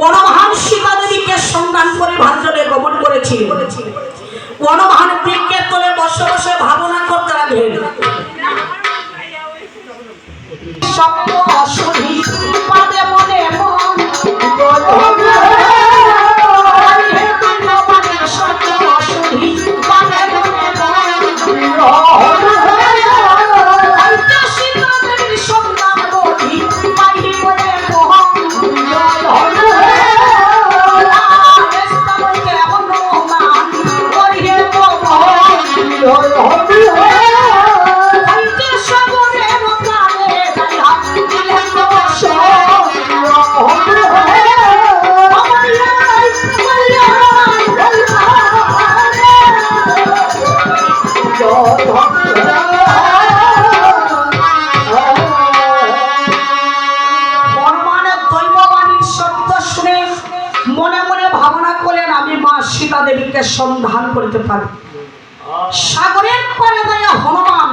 বনভান সীতা দেবীকে সন্ধান করে ভারজনে গমন করেছি বনভান বৃক্ষের তলে বসে বসে ভাবনা করতে লাগলেন। সপ্ত অশ্ব সীতা দেবীকে সন্ধান করতে পারি। সাগরের পারে দাঁড়িয়ে হনুমান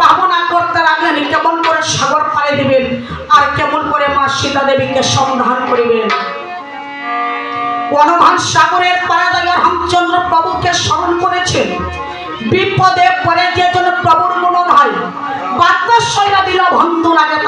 ভাবনা করতে লাগলেন কেমন করে সাগর পাড়ে দিবেন, আর কেমন করে মা সীতা দেবীকে সন্ধান করিবেন? হনুমান সাগরের পাড়ে দাঁড়িয়ে রামচন্দ্র প্রভুকে স্মরণ করেছেন বিপদে পরে যে জন্য প্রভুর মনন হয় বার্তা দিল বন্ধু লাগে